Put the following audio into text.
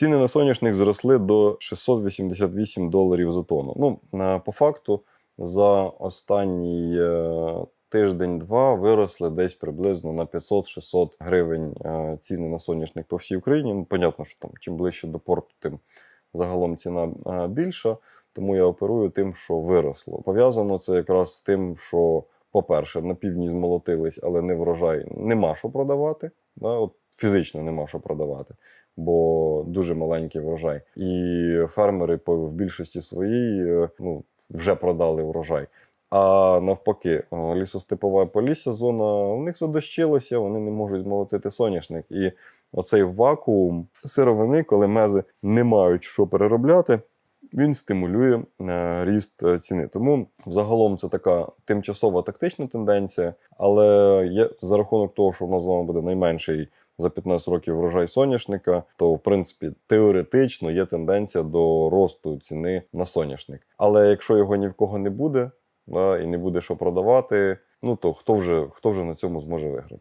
Ціни на соняшник зросли до 688 доларів за тонну. Ну, по факту, за останній е, тиждень-два виросли десь приблизно на 500-600 гривень е, ціни на соняшник по всій Україні. Ну, понятно, що там чим ближче до порту, тим загалом ціна е, більша. Тому я оперую тим, що виросло. Пов'язано це якраз з тим, що, по-перше, на півдні змолотились, але не врожай, нема що продавати. Да? От фізично нема що продавати, бо дуже маленький врожай. І фермери в більшості своїй е, ну, вже продали врожай. А навпаки, о, лісостепова полісся зона, у них задощилося, вони не можуть молотити соняшник. І оцей вакуум сировини, коли мези не мають що переробляти, він стимулює е, ріст е, ціни. Тому загалом це така тимчасова тактична тенденція, але є за рахунок того, що в нас з вами буде найменший за 15 років врожай соняшника, то в принципі теоретично є тенденція до росту ціни на соняшник. Але якщо його ні в кого не буде, да, і не буде що продавати, ну то хто вже хто вже на цьому зможе виграти?